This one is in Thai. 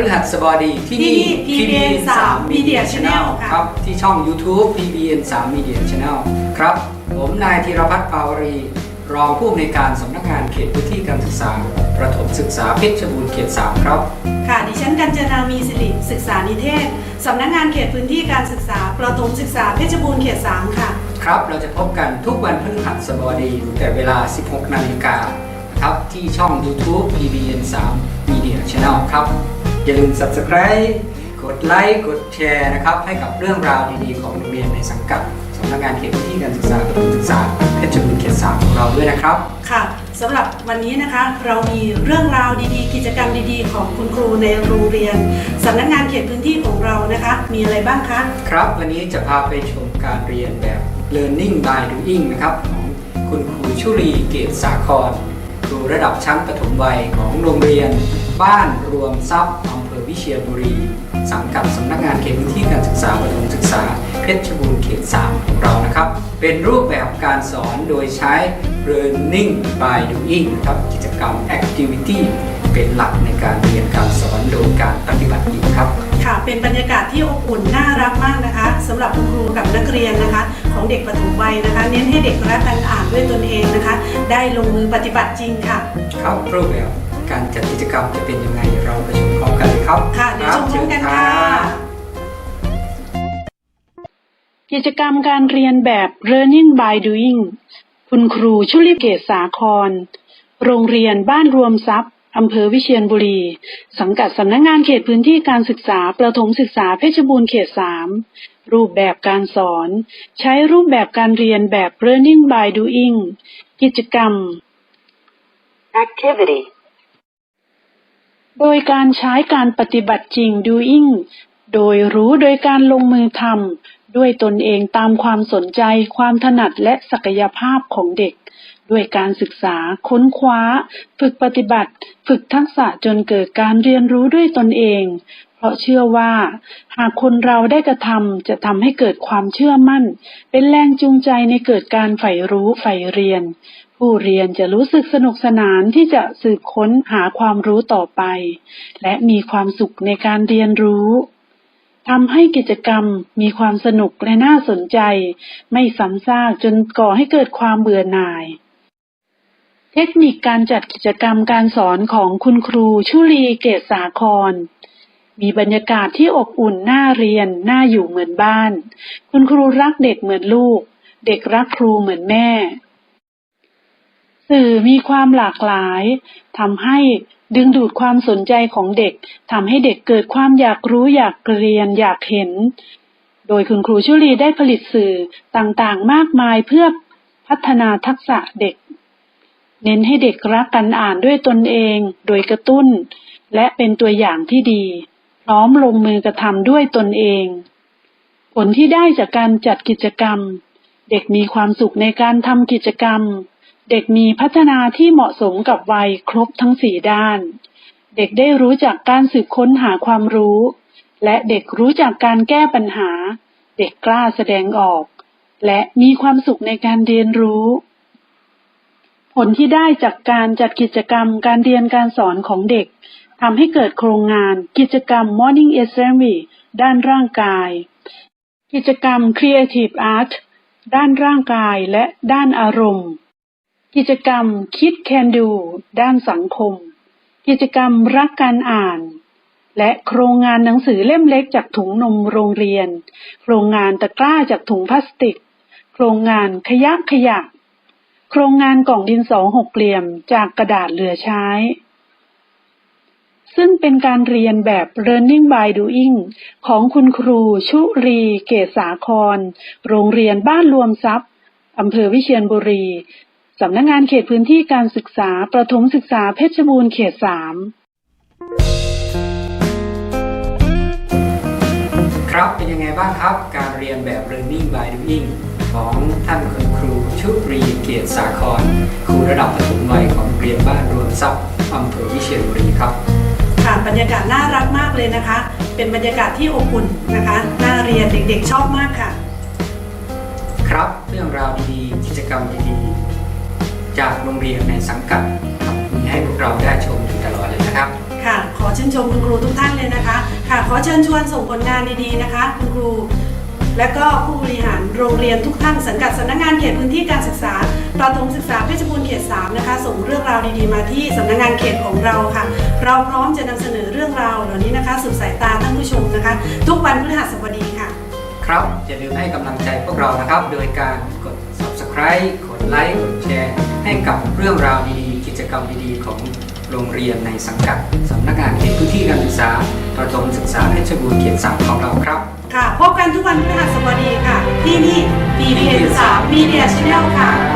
ฤหัสบดีที่นี่ที่ PBN 3 Media Channel ค่ะครับ ที่ช่อง YouTube PBN 3 Media Channel ครับ ผมนายธีรพัฒน์ปาวรี รองผู้อำนวยการสำนักงานเขตพื้นที่การศึกษา ประถมศึกษาเพชรบูรณ์เขต 3 ครับ ค่ะ ดิฉันกัญจนามีสิริศึกษานิเทศสำนักงานเขตพื้นที่การศึกษา ประถมศึกษาเพชรบูรณ์เขต 3 ค่ะ ครับ เราจะพบกันทุกวันพฤหัสบดีแต่เวลา 16 นาฬิกา ครับ ที่ช่อง YouTube PBN 3 Media Channel ครับ อย่าลืม Subscribe กดไลค์กดแชร์นะครับ ให้กับเรื่องราวดีๆ ของโรงเรียนในสังกัดสำนักงานเขตพื้นที่การศึกษาประถมศึกษาเพชรบูรณ์เขต3ของเราด้วยนะครับ ค่ะสำหรับวันนี้นะคะเรามีเรื่องราวดีๆ กิจกรรมดีๆ ของคุณครูในโรงเรียนสำนักงานเขตพื้นที่ของเรานะคะ มีอะไรบ้างคะ ครับ วันนี้จะพาไปชมการเรียนแบบ Learning by Doing นะครับของคุณครูชุลีเกตสาคร ครูระดับชั้นปฐมวัยของโรงเรียน บ้านรวมทรัพย์อำเภอวิเชียรบุรี สังกัดสำนักงานเขตพื้นที่การศึกษาประถมศึกษา เพชรบูรณ์เขต 3 ของเรานะครับ เป็นรูปแบบการสอนโดยใช้ Learning by Doing นะครับกิจกรรม Activity เป็นหลักในการเรียนการสอนโดยการปฏิบัติจริงครับ ค่ะ เป็นบรรยากาศที่อบอุ่นน่ารักมากนะคะสำหรับคุณครูกับนักเรียนนะคะ ของเด็กประถมวัยนะคะ เน้นให้เด็กรักการอ่านด้วยตนเองนะคะ ได้ลงมือปฏิบัติจริงค่ะครับรูปแบบการจัดกิจกรรมจะเป็นยังไงเราไปชมพร้อมกันเลยครับค่ะเดี๋ยวชมพร้อมกันเชิญค่ะรับกิจกรรมการเรียนแบบ Learning by Doing คุณครูชุลิเกตสาคร โรงเรียนบ้านรวมทรัพย์ อำเภอวิเชียรบุรี สังกัดสำนักงงานเขตพื้นที่การศึกษาประถมศึกษาเพชรบูรณ์เขต3รูปแบบการสอน ใช้รูปแบบการเรียนแบบ Learning by Doing กิจกรรม Activity. โดยการใช้การปฏิบัติจริง doing โดยรู้โดยการลงมือทำด้วยตนเองตามความสนใจ ความถนัดและศักยภาพของเด็ก ด้วยการศึกษาค้นคว้า ฝึกปฏิบัติ ฝึกทักษะจนเกิดการเรียนรู้ด้วยตนเอง เพราะเชื่อว่า หากคนเราได้กระทำจะทำให้เกิดความเชื่อมั่น เป็นแรงจูงใจในเกิดการใฝ่รู้ใฝ่เรียน ผู้เรียนจะรู้สึกสนุกสนานที่จะสืบค้นหาความรู้ต่อไป และมีความสุขในการเรียนรู้ทำให้กิจกรรมมีความสนุกและน่าสนใจ ไม่ซ้ำซากจนก่อให้เกิดความเบื่อหน่าย เทคนิคการจัดกิจกรรมการสอนของคุณครูชุลีเกตสาคร มีบรรยากาศที่อบอุ่นน่าเรียนน่าอยู่เหมือนบ้าน คุณครูรักเด็กเหมือนลูก เด็กรักครูเหมือนแม่ สื่อมีความหลากหลายทำให้ดึงดูดความสนใจของเด็กทำให้เด็กเกิดความอยากรู้อยากเรียนอยากเห็น โดยคุณครูชุลีได้ผลิตสื่อต่างๆ มากมายเพื่อพัฒนาทักษะเด็ก เน้นให้เด็กรักการอ่านด้วยตนเอง โดยกระตุ้น และเป็นตัวอย่างที่ดี พร้อมลงมือกระทำด้วยตนเอง ผลที่ได้จากการจัดกิจกรรม เด็กมีความสุขในการทำกิจกรรม เด็กมีพัฒนาที่เหมาะสมกับวัยครบทั้งสี่ด้าน เด็กได้รู้จักการสืบค้นหาความรู้ และเด็กรู้จักการแก้ปัญหา เด็กกล้าแสดงออก และมีความสุขในการเรียนรู้ ลที่ได้จากการจัดกิจกรรมการเรียนการสอนของเด็กทำให้เกิดโครงงานกิจกรรม Morning Assembly ด้านร่างกาย กิจกรรม Creative Art ด้านร่างกายและด้านอารมณ์ กิจกรรมคิดแคนดูด้านสังคม กิจกรรมรักการอ่าน และโครงงานหนังสือเล่มเล็กจากถุงนมโรงเรียน โครงงานตะกร้าจากถุงพลาสติก โครงงานขยะขยะ โครงงานกล่องดินสอหกเหลี่ยมจากกระดาษเหลือใช้ ซึ่งเป็นการเรียนแบบ Learning by Doing ของคุณครูชุรี เกษาคร โรงเรียนบ้านรวมทรัพย์อำเภอวิเชียรบุรี สำนักงงานเขตพื้นที่การศึกษา ประถมศึกษาเพชรบูรณ์เขตสามครับเป็นยังไงบ้างครับ การเรียนแบบ Learning by Doing ของท่านคุณครูชุรีเกียรติสาคร ครูระดับประถมวัยของโรงเรียนบ้านรวมทรัพย์อำเภอวิเชียรบุรีครับค่ะบรรยากาศน่ารักมากเลยนะคะ เป็นบรรยากาศที่อบอุ่นนะคะน่าเรียนเด็กๆชอบมากค่ะ ครับเรื่องราวดีๆกิจกรรมดีๆ จากโรงเรียนในสังกัดครับมีให้พวกเราได้ชมอยู่ตลอดเลยนะครับค่ะขอชื่นชมคุณครูทุกท่านเลยนะคะ ค่ะขอเชิญชวนส่งผลงานดีๆนะคะ คุณครู และก็ผู้บริหารโรงเรียนทุกท่านสังกัดสำนักงานเขตพื้นที่การศึกษาประถมศึกษาเพชรบูรณ์เขต 3 นะคะ ส่งเรื่องราวดีๆมาที่สำนักงานเขตของเราค่ะ เราพร้อมจะนำเสนอเรื่องราวเหล่านี้นะคะสู่สายตาท่านผู้ชมนะคะ ทุกวันพฤหัสบดีค่ะ ครับอย่าลืมให้กำลังใจพวกเรานะครับ โดยการกด subscribe กดไลค์กดแชร์ให้กับเรื่องราวดีๆกิจกรรมดีๆของโรงเรียนในสังกัดสำนักงานเขตพื้นที่การศึกษาประถมศึกษาเพชรบูรณ์เขตสามของเราครับ ทุกวันพฤหัสบดีค่ะที่นี่ BPN 3 Media Channel ค่ะ